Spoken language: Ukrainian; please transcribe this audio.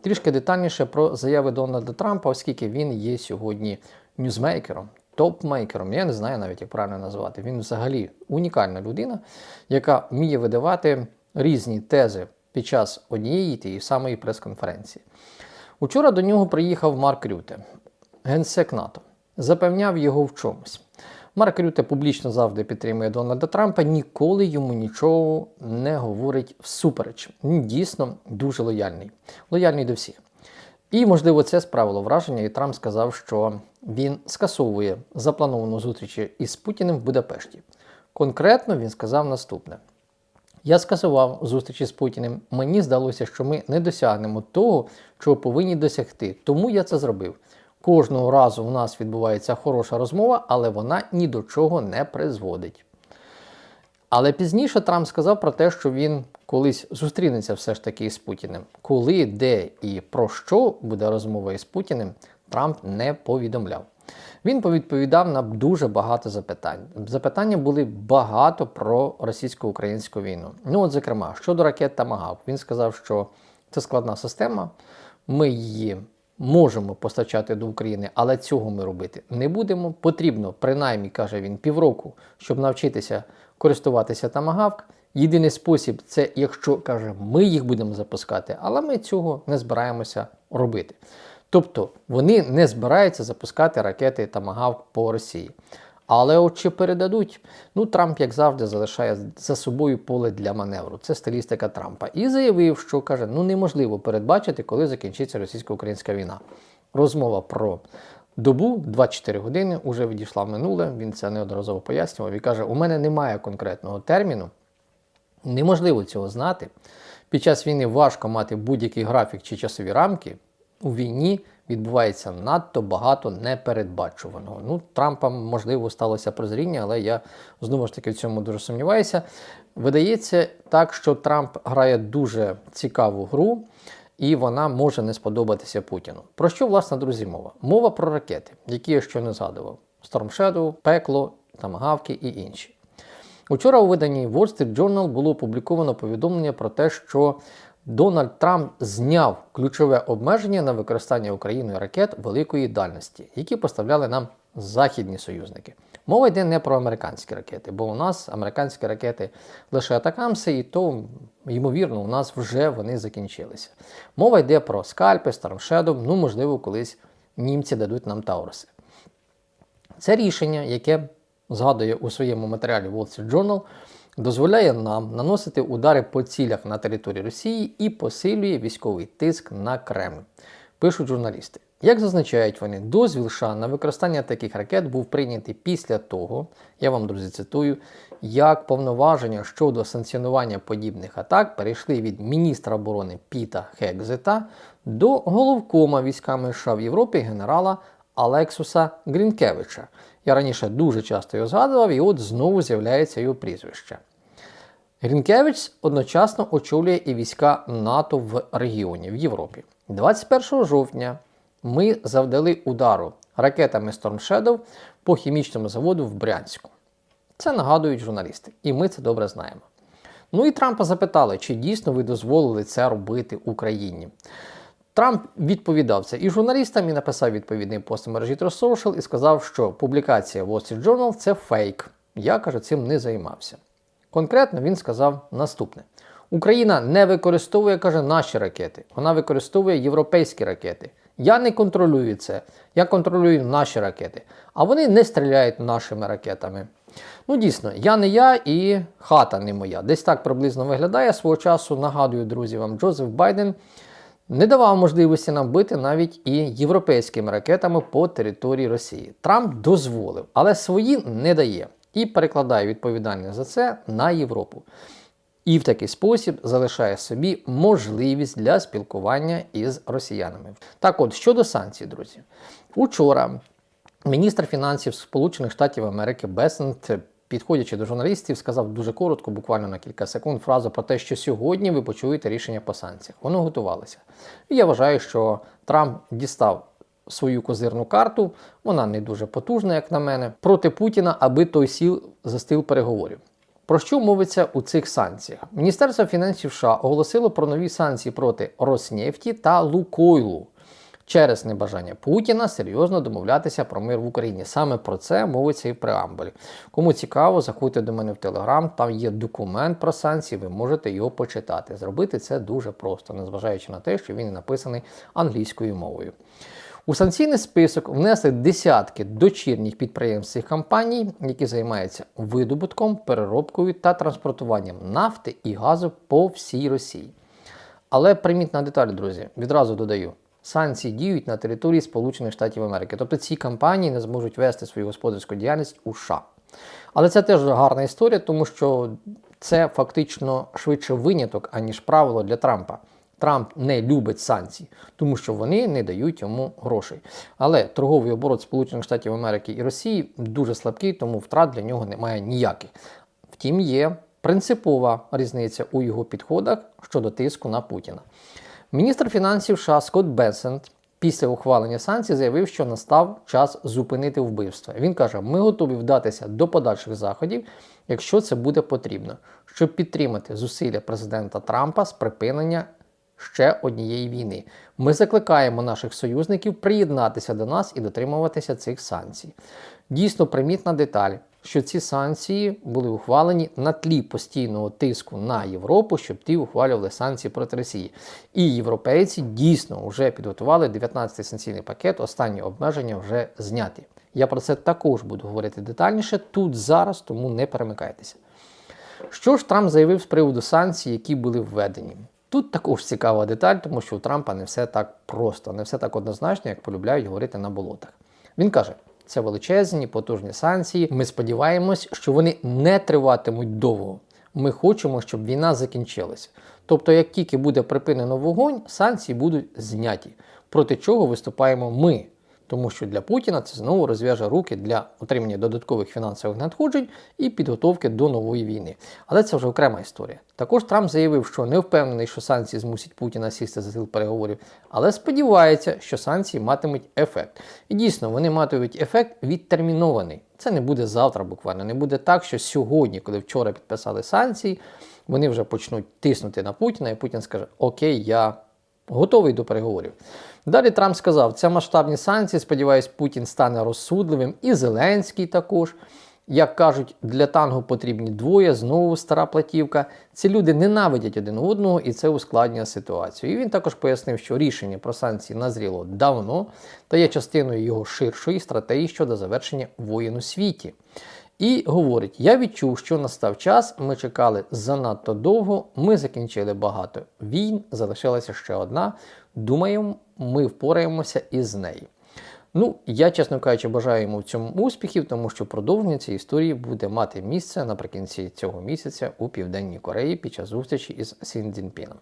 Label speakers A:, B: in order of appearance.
A: Трішки детальніше про заяви Дональда Трампа, оскільки він є сьогодні ньюзмейкером, топмейкером. Я не знаю навіть, як правильно назвати. Він взагалі унікальна людина, яка вміє видавати різні тези під час однієї тієї самої прес-конференції. Учора до нього приїхав Марк Рюте, генсек НАТО, запевняв його в чомусь. Марк Рюте публічно завжди підтримує Дональда Трампа, ніколи йому нічого не говорить всупереч. Він дійсно дуже лояльний, лояльний до всіх. І, можливо, це справило враження, і Трамп сказав, що він скасовує заплановану зустріч із Путіним в Будапешті. Конкретно він сказав наступне: я скасував зустрічі з Путіним. Мені здалося, що ми не досягнемо того, чого повинні досягти. Тому я це зробив. Кожного разу у нас відбувається хороша розмова, але вона ні до чого не призводить. Але пізніше Трамп сказав про те, що він колись зустрінеться все ж таки із Путіним. Коли, де і про що буде розмова із Путіним, Трамп не повідомляв. Він повідповідав на дуже багато запитань. Запитання були багато про російсько-українську війну. Ну, от, зокрема, щодо ракет Тамагав, він сказав, що це складна система, ми її можемо постачати до України, але цього ми робити не будемо. Потрібно, принаймні, каже він, півроку, щоб навчитися користуватися Тамагавк. Єдиний спосіб це якщо каже, ми їх будемо запускати, але ми цього не збираємося робити. Тобто вони не збираються запускати ракети Тамагавк по Росії. Але от чи передадуть, ну Трамп, як завжди, залишає за собою поле для маневру. Це стилістика Трампа. І заявив, що каже, ну неможливо передбачити, коли закінчиться російсько-українська війна. Розмова про добу 24 години вже відійшла в минуле. Він це неодноразово пояснював і каже: у мене немає конкретного терміну. Неможливо цього знати. Під час війни важко мати будь-який графік чи часові рамки. У війні відбувається надто багато непередбачуваного. Ну, Трампа, можливо, сталося прозріння, але я знову ж таки в цьому дуже сумніваюся. Видається так, що Трамп грає дуже цікаву гру, і вона може не сподобатися Путіну. Про що, власне, друзі, мова? Мова про ракети, які я ще не згадував: Storm Shadow, Пекло, Тамагавки і інші. Учора у виданні Wall Street Journal було опубліковано повідомлення про те, що Дональд Трамп зняв ключове обмеження на використання Україною ракет великої дальності, які поставляли нам західні союзники. Мова йде не про американські ракети, бо у нас американські ракети лише атакамси, і то, ймовірно, у нас вже вони закінчилися. Мова йде про скальпи, Стармшедом, ну, можливо, колись німці дадуть нам Тауруси. Це рішення, яке згадує у своєму матеріалі Wall Street Journal, дозволяє нам наносити удари по цілях на території Росії і посилює військовий тиск на Кремль. Пишуть журналісти. Як зазначають вони, дозвіл США на використання таких ракет був прийнятий після того, я вам, друзі, цитую, як повноваження щодо санкціонування подібних атак перейшли від міністра оборони Піта Хекзета до головкома військами США в Європі генерала Алексуса Грінкевича. Я раніше дуже часто його згадував, і от знову з'являється його прізвище. Грінкевич одночасно очолює і війська НАТО в регіоні в Європі. 21 жовтня ми завдали удару ракетами Storm Shadow по хімічному заводу в Брянську. Це нагадують журналісти, і ми це добре знаємо. Ну і Трампа запитали, чи дійсно ви дозволили це робити Україні. Трамп відповідав це і журналістам, і написав відповідний пост в мережі Social і сказав, що публікація Wall Street Journal – це фейк. Я каже, цим не займався. Конкретно він сказав наступне: Україна не використовує, каже, наші ракети, вона використовує європейські ракети. Я не контролюю це, я контролюю наші ракети, а вони не стріляють нашими ракетами. Ну, дійсно, я не я і хата не моя. Десь так приблизно виглядає свого часу. Нагадую, друзі, вам Джозеф Байден не давав можливості нам бити навіть і європейськими ракетами по території Росії. Трамп дозволив, але свої не дає і перекладає відповідальність за це на Європу. І в такий спосіб залишає собі можливість для спілкування із росіянами. Так от, щодо санкцій, друзі, учора міністр фінансів Сполучених Штатів Америки Бесент, підходячи до журналістів, сказав дуже коротко, буквально на кілька секунд, фразу про те, що сьогодні ви почуєте рішення по санкціях. Воно готувалося. І я вважаю, що Трамп дістав. Свою козирну карту, вона не дуже потужна, як на мене, проти Путіна, аби той сіл за стіл переговорів. Про що мовиться у цих санкціях? Міністерство фінансів США оголосило про нові санкції проти Роснефті та Лукойлу через небажання Путіна серйозно домовлятися про мир в Україні. Саме про це мовиться і в преамбулі. Кому цікаво, заходьте до мене в Телеграм, там є документ про санкції, ви можете його почитати. Зробити це дуже просто, незважаючи на те, що він написаний англійською мовою. У санкційний список внесли десятки дочірніх підприємств цих компаній, які займаються видобутком, переробкою та транспортуванням нафти і газу по всій Росії. Але примітна деталь, друзі, відразу додаю. Санкції діють на території Сполучених Штатів Америки, тобто ці компанії не зможуть вести свою господарську діяльність у США. Але це теж гарна історія, тому що це фактично швидше виняток, аніж правило для Трампа. Трамп не любить санкцій, тому що вони не дають йому грошей. Але торговий оборот Сполучених Штатів Америки і Росії дуже слабкий, тому втрат для нього немає ніяких. Втім, є принципова різниця у його підходах щодо тиску на Путіна. Міністр фінансів США Скотт Бесент після ухвалення санкцій заявив, що настав час зупинити вбивства. Він каже: ми готові вдатися до подальших заходів, якщо це буде потрібно, щоб підтримати зусилля президента Трампа з припинення ще однієї війни. Ми закликаємо наших союзників приєднатися до нас і дотримуватися цих санкцій. Дійсно примітна деталь, що ці санкції були ухвалені на тлі постійного тиску на Європу, щоб ті ухвалювали санкції проти Росії. І європейці дійсно вже підготували 19-й санкційний пакет, останні обмеження вже зняті. Я про це також буду говорити детальніше тут зараз, тому не перемикайтеся. Що ж Трамп заявив з приводу санкцій, які були введені? Тут також цікава деталь, тому що у Трампа не все так просто, не все так однозначно, як полюбляють говорити на болотах. Він каже: це величезні, потужні санкції. Ми сподіваємось, що вони не триватимуть довго. Ми хочемо, щоб війна закінчилася. Тобто, як тільки буде припинено вогонь, санкції будуть зняті. Проти чого виступаємо ми? Тому що для Путіна це знову розв'яже руки для отримання додаткових фінансових надходжень і підготовки до нової війни. Але це вже окрема історія. Також Трамп заявив, що не впевнений, що санкції змусять Путіна сісти за стіл переговорів, але сподівається, що санкції матимуть ефект. І дійсно вони матимуть ефект відтермінований. Це не буде завтра, буквально. Не буде так, що сьогодні, коли вчора підписали санкції, вони вже почнуть тиснути на Путіна, і Путін скаже: Окей, я готовий до переговорів. Далі Трамп сказав, це масштабні санкції. Сподіваюсь, Путін стане розсудливим, і Зеленський також. Як кажуть, для тангу потрібні двоє, знову стара платівка. Ці люди ненавидять один одного і це ускладнює ситуацію. І він також пояснив, що рішення про санкції назріло давно та є частиною його ширшої стратегії щодо завершення воєн у світі. І говорить: я відчув, що настав час, ми чекали занадто довго, ми закінчили багато війн, залишилася ще одна. Думаємо, ми впораємося із нею. Ну, я, чесно кажучи, бажаю йому в цьому успіхів, тому що продовження цієї історії буде мати місце наприкінці цього місяця у Південній Кореї під час зустрічі із Сін Цзіньпіном.